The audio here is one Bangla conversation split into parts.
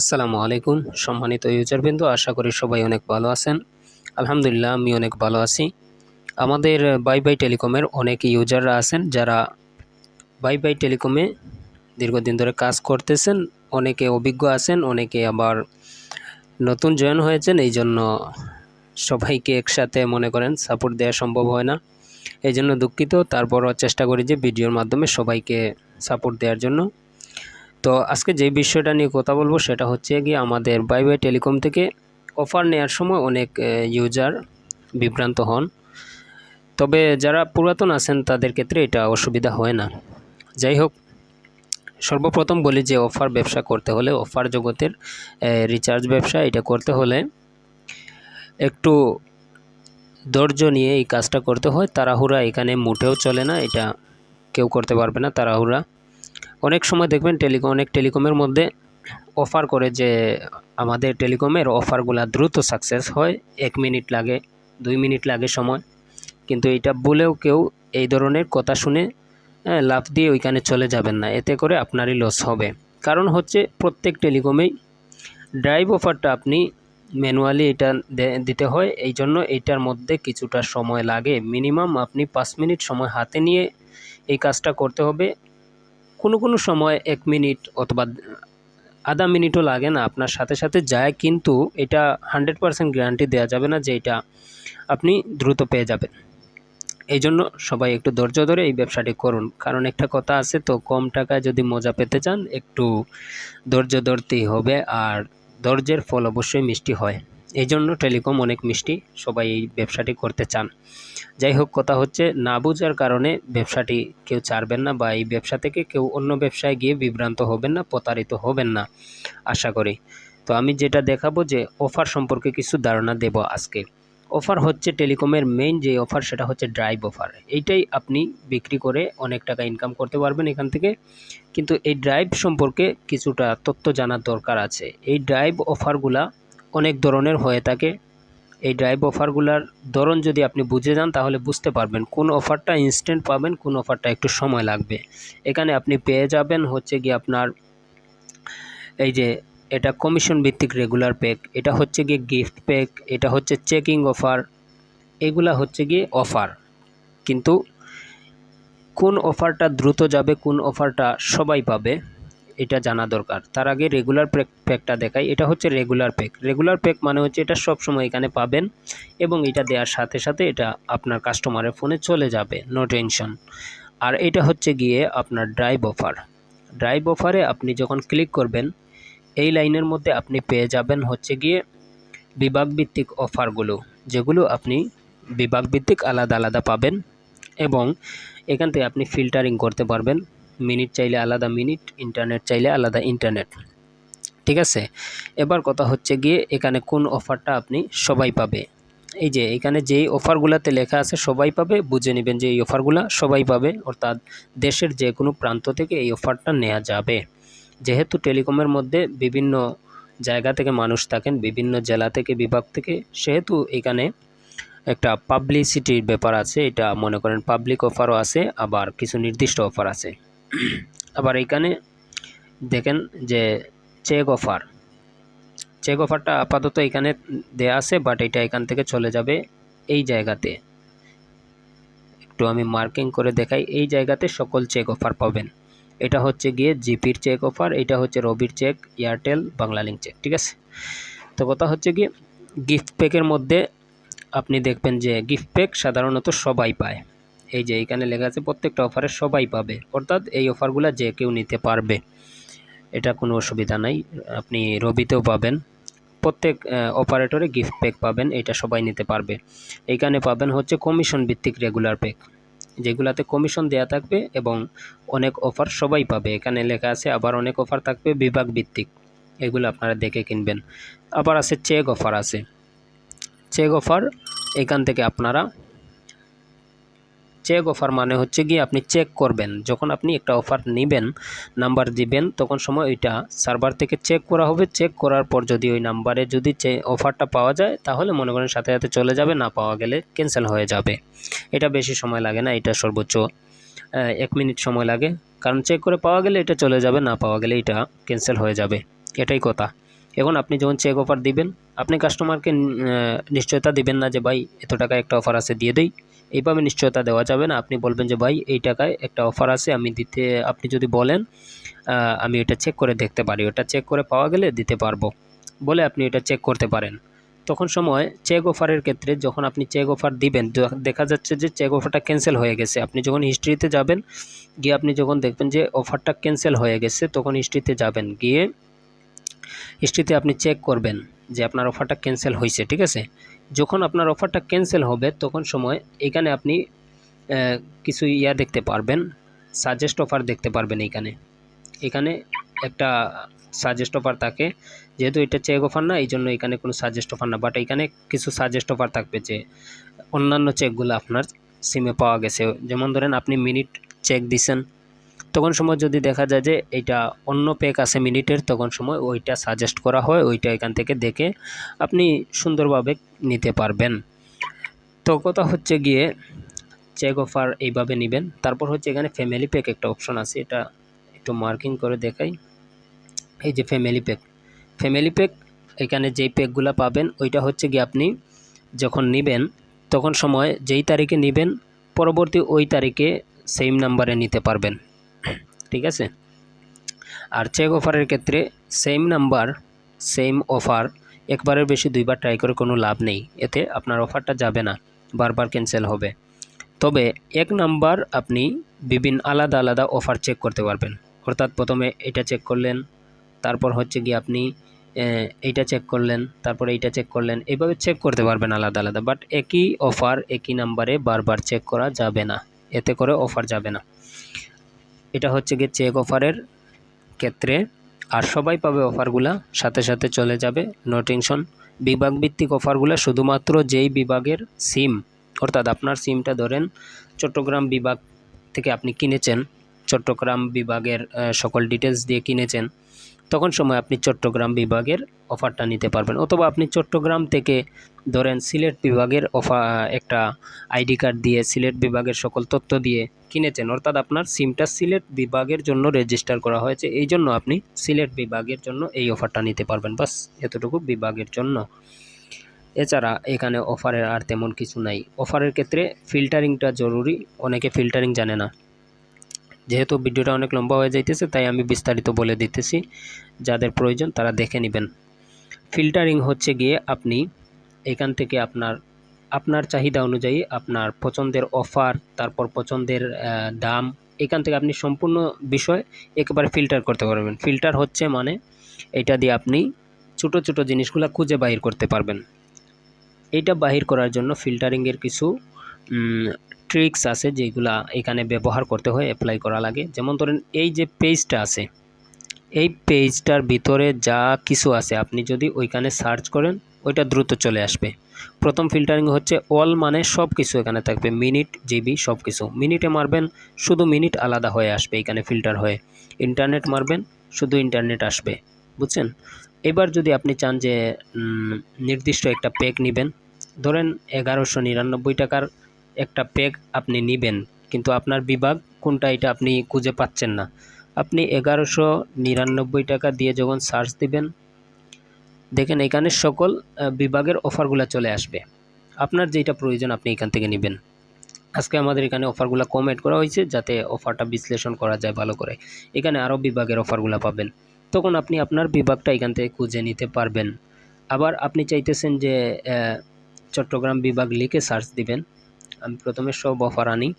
আসসালামু আলাইকুম সম্মানিত ইউজারবৃন্দ, আশা করি সবাই অনেক ভালো আছেন। আলহামদুলিল্লাহ, আমি অনেক ভালো আছি। আমাদের বাই বাই টেলিকমের অনেক ইউজাররা আছেন যারা বাই বাই টেলিকমে দীর্ঘদিন ধরে কাজ করতেছেন, অনেকে অভিজ্ঞ আছেন, অনেকে আবার নতুন জয়েন হয়েছেন এই জন্য সবাইকে একসাথে মনে করেন সাপোর্ট দেওয়া সম্ভব হয় না। এই জন্য দুঃখিত। তারপরও চেষ্টা করি যে ভিডিওর মাধ্যমে সবাইকে সাপোর্ট দেওয়ার জন্য। তো আজকে যে বিষয়টা নিয়ে কথা বলব সেটা হচ্ছে গিয়ে আমাদের বাই বাই টেলিকম থেকে অফার নেওয়ার সময় অনেক ইউজার বিভ্রান্ত হন। তবে যারা পুরাতন আছেন তাদের ক্ষেত্রে এটা অসুবিধা হয় না। যাই হোক, সর্বপ্রথম বলি যে অফার ব্যবসা করতে হলে অফার জগতের রিচার্জ ব্যবসা এটা করতে হলে একটু ধৈর্য নিয়ে এই কাজটা করতে হয়। তাড়াহুড়া এখানে মোটেও চলে না, এটা কেউ করতে পারবে না, তাড়াহুড়া। অনেক সময় দেখবেন টেলিকম, অনেক টেলিকমের মধ্যে অফার করে যে আমাদের টেলিকমের অফারগুলো দ্রুত সাকসেস হয়। এক মিনিট লাগে, দুই মিনিট লাগে সময়। কিন্তু এটা বলেও কেউ এই ধরনের কথা শুনে লাভ দিয়ে ওইখানে চলে যাবেন না। এতে করে আপনারই লস হবে। কারণ হচ্ছে প্রত্যেক টেলিকমেই ড্রাইভ অফারটা আপনি ম্যানুয়ালি এটা দিতে হয়। এই জন্য এইটার মধ্যে কিছুটা সময় লাগে। মিনিমাম আপনি পাঁচ মিনিট সময় হাতে নিয়ে এই কাজটা করতে হবে। কোনো কোনো সময় এক মিনিট অথবা আধা মিনিটও লাগে না। আপনার সাথে সাথে যায় কিন্তু এটা হান্ড্রেড পারসেন্ট গ্যারান্টি দেওয়া যাবে না যে এটা আপনি দ্রুত পেয়ে যাবেন। এই জন্য সবাই একটু ধৈর্য ধরে এই ব্যবসাটি করুন। কারণ একটা কথা আছে, তো কম টাকায় যদি মজা পেতে চান, একটু ধৈর্য ধরতেই হবে। আর ধৈর্যের ফল অবশ্যই মিষ্টি হয়। এই জন্য টেলিকম অনেক মিষ্টি, সবাই এই ব্যবসাটি করতে চান। যাই হোক, কথা হচ্ছে না বোঝার কারণে ব্যবসাটি কেউ ছাড়বেন না বা এই ব্যবসা থেকে কেউ অন্য ব্যবসায় গিয়ে বিভ্রান্ত হবেন না, প্রতারিত হবেন না, আশা করি। তো আমি যেটা দেখাবো যে অফার সম্পর্কে কিছু ধারণা দেব আজকে। অফার হচ্ছে টেলিকমের মেইন যে অফার, সেটা হচ্ছে ড্রাইভ অফার এইটাই আপনি বিক্রি করে অনেক টাকা ইনকাম করতে পারবেন এখান থেকে। কিন্তু এই ড্রাইভ সম্পর্কে কিছুটা তথ্য জানার দরকার আছে। এই ড্রাইভ অফারগুলা অনেক ধরনের হয়ে থাকে। এই ড্রাইভ অফারগুলার ধরন যদি আপনি বুঝে যান, তাহলে বুঝতে পারবেন কোন অফারটা ইনস্ট্যান্ট পাবেন, কোন অফারটা একটু সময় লাগবে। এখানে আপনি পেয়ে যাবেন হচ্ছে গিয়ে আপনার এই যে এটা কমিশন ভিত্তিক রেগুলার প্যাক এটা হচ্ছে গিয়ে গিফট প্যাক এটা হচ্ছে চেকিং অফার এগুলা হচ্ছে গিয়ে অফার কিন্তু কোন অফারটা দ্রুত যাবে, কোন অফারটা সবাই পাবে এটা জানা দরকার। তার আগে রেগুলার প্যাক প্যাকটা দেখাই। এটা হচ্ছে রেগুলার প্যাক রেগুলার প্যাক মানে হচ্ছে এটা সব সময় এখানে পাবেন এবং এটা দেওয়ার সাথে সাথে এটা আপনার কাস্টমারের ফোনে চলে যাবে। নো টেনশন আর এটা হচ্ছে গিয়ে আপনার ড্রাইভ অফার ড্রাইভ অফারে আপনি যখন ক্লিক করবেন, এই লাইনের মধ্যে আপনি পেয়ে যাবেন হচ্ছে গিয়ে বিভাগভিত্তিক অফারগুলো যেগুলো আপনি বিভাগভিত্তিক আলাদা আলাদা পাবেন এবং এখান থেকে আপনি ফিল্টারিং করতে পারবেন। মিনিট চাইলে আলাদা মিনিট, ইন্টারনেট চাইলে আলাদা ইন্টারনেট। ঠিক আছে? এবার কথা হচ্ছে গিয়ে এখানে কোন অফারটা আপনি সবাই পাবে। এই যে, এখানে যেই অফারগুলোতে লেখা আছে সবাই পাবে, বুঝে নেবেন যে এই অফারগুলো সবাই পাবে, অর্থাৎ দেশের যে কোনো প্রান্ত থেকে এই অফারটা নেওয়া যাবে। যেহেতু টেলিকমের মধ্যে বিভিন্ন জায়গা থেকে মানুষ থাকেন, বিভিন্ন জেলা থেকে, বিভাগ থেকে, সেহেতু এখানে একটা পাবলিসিটির ব্যাপার আছে, এটা মনে করেন পাবলিক অফারও আছে, আবার কিছু নির্দিষ্ট অফার আছে। আবার এখানে দেখেন যে চেক অফার চেক অফারটা আপাতত এখানে দেয়া আছে বাট এটা এখান থেকে চলে যাবে এই জায়গাতে। একটু আমি মার্কিং করে দেখাই, এই জায়গাতে সকল চেক অফার পাবেন। এটা হচ্ছে গিয়ে জিপির চেক অফার এটা হচ্ছে রবির চেক এয়ারটেল বাংলালিঙ্ক চেক ঠিক আছে? তো কথা হচ্ছে গিয়ে গিফট প্যাকের মধ্যে আপনি দেখবেন যে গিফট প্যাক সাধারণত সবাই পায়। এই যে এখানে লেখা আছে, প্রত্যেকটা অফারে সবাই পাবে। অর্থাৎ এই অফারগুলো যে কেউ নিতে পারবে। এটা কোনো অসুবিধা নাই। আপনি রবিতেও পাবেন। প্রত্যেক অপারেটরে গিফট প্যাক পাবেন, এটা সবাই নিতে পারবে। এইখানে পাবেন হচ্ছে কমিশন ভিত্তিক রেগুলার প্যাক যেগুলাতে কমিশন দেয়া থাকবে এবং অনেক অফার সবাই পাবে। এখানে লেখা আছে, আবার অনেক অফার থাকবে বিভাগ ভিত্তিক। এগুলো আপনারা দেখে কিনবেন। আবার আছে চেক অফার আছে। চেক অফার এখান থেকে আপনারা চেক অফার মানে হচ্ছে গিয়ে আপনি চেক করবেন। যখন আপনি একটা অফার নেবেন নাম্বার দিবেন, তখন সময় ওইটা সার্ভার থেকে চেক করা হবে। চেক করার পর যদি ওই নাম্বারে যদি অফারটা পাওয়া যায়, তাহলে মনে করেন সাথে সাথে চলে যাবে, না পাওয়া গেলে ক্যান্সেল হয়ে যাবে। এটা বেশি সময় লাগে না, এটা সর্বোচ্চ এক মিনিট সময় লাগে। কারণ চেক করে পাওয়া গেলে এটা চলে যাবে, না পাওয়া গেলে এটা ক্যান্সেল হয়ে যাবে। এটাই কথা। এখন আপনি যখন চেক অফার দিবেন, আপনি কাস্টমারকে নিশ্চয়তা দিবেন না যে, ভাই, এত টাকা একটা অফার আছে, দিয়ে দেই। এইভাবে নিশ্চয়তা দেওয়া যাবে না। আপনি বলবেন যে, ভাই, এই টাকায় একটা অফার আছে, আমি দিতে, আপনি যদি বলেন আমি এটা চেক করে দেখতে পারি। ওটা চেক করে পাওয়া গেলে দিতে পারব। বলে আপনি এটা চেক করতে পারেন। তখন সময় চেক অফারের ক্ষেত্রে যখন আপনি চেক অফার দিবেন দেখা যাচ্ছে যে চেক অফারটা ক্যান্সেল হয়ে গেছে। আপনি যখন হিস্ট্রিতে যাবেন, গিয়ে আপনি যখন দেখবেন যে অফারটা ক্যান্সেল হয়ে গেছে, তখন হিস্ট্রিতে যাবেন। গিয়ে হিস্ট্রিতে আপনি চেক করবেন যে, আপনার অফারটা ক্যান্সেল হয়েছে ঠিক আছে? যখন আপনার অফারটা ক্যান্সেল হবে, তখন সময় এখানে আপনি কিছু ইয়া দেখতে পারবেন সাজেস্ট অফার দেখতে পারবেন এইখানে এখানে একটা সাজেস্ট অফার থাকে, যেহেতু এটা চেক অফার না, এই জন্য এখানে কোনো সাজেস্ট অফার না বাট এখানে কিছু সাজেস্ট অফার থাকবে যে, অন্যান্য চেকগুলো আপনার সিমে পাওয়া গেছে। যেমন ধরেন আপনি মিনিট চেক দিছেন তখন সময় যদি দেখা যায় যে এটা অন্য প্যাক আছে মিনিটের, তখন সময় ওইটা সাজেস্ট করা হয়, ওইটা এখান থেকে দেখে আপনি সুন্দরভাবে নিতে পারবেন। তো কথা হচ্ছে গিয়ে চেক অফার এইভাবে নেবেন। তারপর হচ্ছে এখানে ফ্যামিলি প্যাক একটা অপশন আছে, এটা একটু মার্কিং করে দেখাই। এই যে ফ্যামিলি প্যাক ফ্যামিলি প্যাক এখানে যেই প্যাকগুলো পাবেন, ওইটা হচ্ছে গিয়ে আপনি যখন নেবেন, তখন সময় যেই তারিখে নেবেন, পরবর্তী ওই তারিখে সেম নাম্বারে নিতে পারবেন। ঠিক আছে? আর চেক অফারের ক্ষেত্রে সেম নাম্বার সেম অফার একবারের বেশি দুইবার ট্রাই করে কোনো লাভ নেই। এতে আপনার অফারটা যাবে না, বারবার ক্যান্সেল হবে। তবে এক নাম্বার আপনি বিভিন্ন আলাদা আলাদা অফার চেক করতে পারবেন। অর্থাৎ প্রথমে এটা চেক করলেন, তারপর হচ্ছে গিয়ে আপনি এইটা চেক করলেন, তারপর এইটা চেক করলেন এইভাবে চেক করতে পারবেন আলাদা আলাদা। বাট একই অফার একই নাম্বারে বারবার চেক করা যাবে না। এতে করে অফার যাবে না। এটা হচ্ছে গিয়ে চেক অফারের ক্ষেত্রে। আর সবাই পাবে অফারগুলা, সাথে সাথে চলে যাবে। নো টেনশন বিভাগভিত্তিক অফারগুলো শুধুমাত্র যেই বিভাগের সিম, অর্থাৎ আপনার সিমটা ধরেন চট্টগ্রাম বিভাগ থেকে আপনি কিনেছেন, চট্টগ্রাম বিভাগের সকল ডিটেলস দিয়ে কিনেছেন তখন সময় আপনি চট্টগ্রাম বিভাগের অফারটা নিতে পারবেন। অথবা আপনি চট্টগ্রাম থেকে ধরেন সিলেট বিভাগের অফার একটা আইডি কার্ড দিয়ে সিলেট বিভাগের সকল তথ্য দিয়ে কিনেছেন। অর্থাৎ আপনার সিমটা সিলেট বিভাগের জন্য রেজিস্টার করা হয়েছে। এই জন্য আপনি সিলেট বিভাগের জন্য এই অফারটা নিতে পারবেন। বাস, এতটুকু বিভাগের জন্য। এছাড়া এখানে অফারের আর তেমন কিছু নাই। অফারের ক্ষেত্রে ফিল্টারিংটা জরুরি। অনেকে ফিল্টারিং জানে না। যেহেতু ভিডিওটা অনেক লম্বা হয়ে যাইতেছে, তাই আমি বিস্তারিত বলে দিতেছি। যাদের প্রয়োজন তারা দেখে নেবেন। ফিল্টারিং হচ্ছে গিয়ে আপনি এখান থেকে আপনার আপনার চাহিদা অনুযায়ী আপনার পছন্দের অফার, তারপর পছন্দের দাম, এখান থেকে আপনি সম্পূর্ণ বিষয় একেবারে ফিল্টার করতে পারবেন। ফিল্টার হচ্ছে মানে এটা দিয়ে আপনি ছোটো ছোটো জিনিসগুলো খুঁজে বাহির করতে পারবেন। এটা বাহির করার জন্য ফিল্টারিংয়ের কিছু ট্রিক্স আছে যেগুলা এখানে ব্যবহার করতে হয় অ্যাপ্লাই করা লাগে। যেমন ধরেন, এই যে পেজটা আছে, এই পেজটার ভিতরে যা কিছু আছে, আপনি যদি ওইখানে সার্চ করেন, ওইটা দ্রুত চলে আসবে। প্রথম ফিল্টারিং হচ্ছে অল মানে সব কিছু এখানে থাকবে মিনিট জিবি সব কিছু মিনিটে মারবেন, শুধু মিনিট আলাদা হয়ে আসবে, এখানে ফিল্টার হয়ে। ইন্টারনেট মারবেন, শুধু ইন্টারনেট আসবে। বুঝছেন? এবার যদি আপনি চান যে নির্দিষ্ট একটা প্যাক নেবেন, ধরেন এগারোশো নিরানব্বই টাকার একটা প্যাক আপনি নেবেন। কিন্তু আপনার বিভাগ কোনটা এটা আপনি খুঁজে পাচ্ছেন না। আপনি এগারোশো নিরানব্বই টাকা দিয়ে যখন সার্চ দিবেন, দেখেন এখানে সকল বিভাগের অফারগুলো চলে আসবে। আপনার যেটা প্রয়োজন আপনি এখান থেকে নেবেন। আজকে আমাদের এখানে অফারগুলো কম অ্যাড করা হয়েছে যাতে অফারটা বিশ্লেষণ করা যায় ভালো করে। এখানে আরও বিভাগের অফারগুলো পাবেন। তখন আপনি আপনার বিভাগটা এখান থেকে খুঁজে নিতে পারবেন। আবার আপনি চাইতেছেন যে চট্টগ্রাম বিভাগ লিখে সার্চ দিবেন। আমি প্রথমে সব অফার আনি।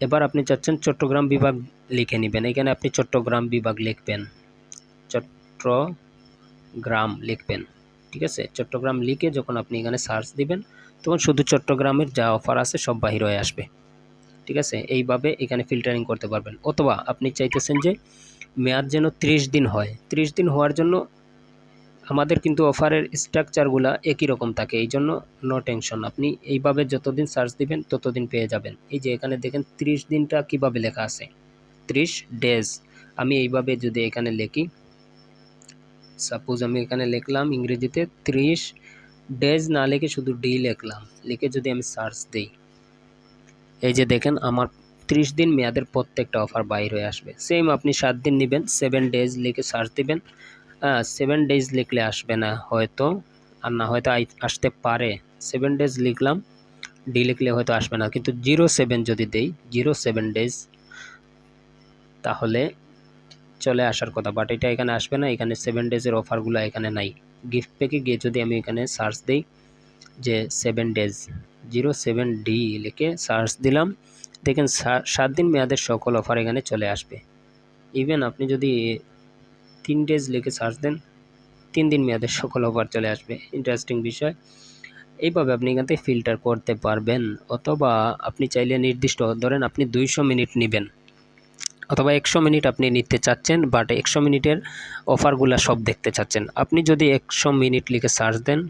এবার আপনি চাচ্ছেন চট্টগ্রাম বিভাগ লিখে নেবেন। এখানে আপনি চট্টগ্রাম বিভাগ লিখবেন। চট্টগ্রাম লিখবেন। ঠিক আছে? চট্টগ্রাম লিখে যখন আপনি এখানে সার্চ দিবেন, তখন শুধু চট্টগ্রামের যা অফার আছে সব বাহির হয়ে আসবে। ঠিক আছে? এইভাবে এখানে ফিল্টারিং করতে পারবেন। অথবা আপনি চাইতেছেন যে মেয়াদ যেন ত্রিশ দিন হয়। ত্রিশ দিন হওয়ার জন্য আমাদের কিন্তু অফারের স্ট্রাকচারগুলো একই রকম থাকে, এই জন্য নো টেনশন আপনি এইভাবে যতদিন সার্চ দিবেন, ততদিন পেয়ে যাবেন। এই যে এখানে দেখেন ত্রিশ দিনটা কীভাবে লেখা আছে? ত্রিশ ডেজ আমি এইভাবে যদি এখানে লিখি সাপোজ আমি এখানে লিখলাম ইংরেজিতে ত্রিশ ডেজ না লিখে শুধু ডি লিখলাম, লিখে যদি আমি সার্চ দিই, এই যে দেখেন আমার ত্রিশ দিন মেয়াদের প্রত্যেকটা অফার বাইর হয়ে আসবে। সেম আপনি সাত দিন নেবেন সেভেন ডেজ লিখে সার্চ দিবেন। সেভেন ডেজ লিখলে আসবে না হয়তো, আর না হয়তো আসতে পারে। সেভেন ডেজ লিখলাম ডি লিখলে হয়তো আসবে না। কিন্তু জিরো সেভেন যদি দেই জিরো সেভেন ডেজ তাহলে চলে আসার কথা। বাট এটা এখানে আসবে না, এখানে সেভেন ডেজের অফারগুলো এখানে নাই। গিফট প্যাকে গিয়ে যদি আমি এখানে সার্চ দিই, যে seven days zero seven D লিখে সার্চ দিলাম, দেখেন সাত দিন মেয়াদের সকল অফার এখানে চলে আসবে। ইভেন আপনি যদি তিন ডেজ লিখে সার্চ দেন, তিন দিন মেয়াদের সকল অফার চলে আসবে। ইন্টারেস্টিং বিষয়। এইভাবে আপনি এখান থেকে ফিল্টার করতে পারবেন, অথবা আপনি চাইলে নির্দিষ্ট, ধরেন আপনি দুইশো মিনিট নেবেন, অথবা একশো মিনিট আপনি নিতে চাচ্ছেন বাট একশো মিনিটের অফারগুলো সব দেখতে চাচ্ছেন। আপনি যদি একশো মিনিট লিখে সার্চ দেন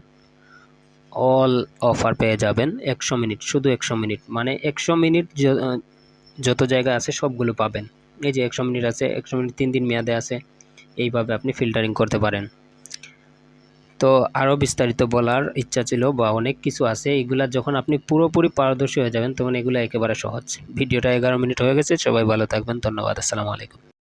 অল অফার পেয়ে যাবেন, একশো মিনিট শুধু একশো মিনিট মানে একশো মিনিট যত জায়গা আছে সবগুলো পাবেন। এই যে একশো মিনিট আছে, একশো মিনিট তিন দিন মেয়াদে আছে এইভাবে আপনি ফিল্টারিং করতে পারেন। তো আরও বিস্তারিত বলার ইচ্ছা ছিল বা অনেক কিছু আছে, এগুলা যখন আপনি পুরোপুরি পারদর্শী হয়ে যাবেন, তখন এগুলো একেবারে সহজ। ভিডিওটা এগারো মিনিট হয়ে গেছে, সবাই ভালো থাকবেন, ধন্যবাদ, আসসালামু আলাইকুম।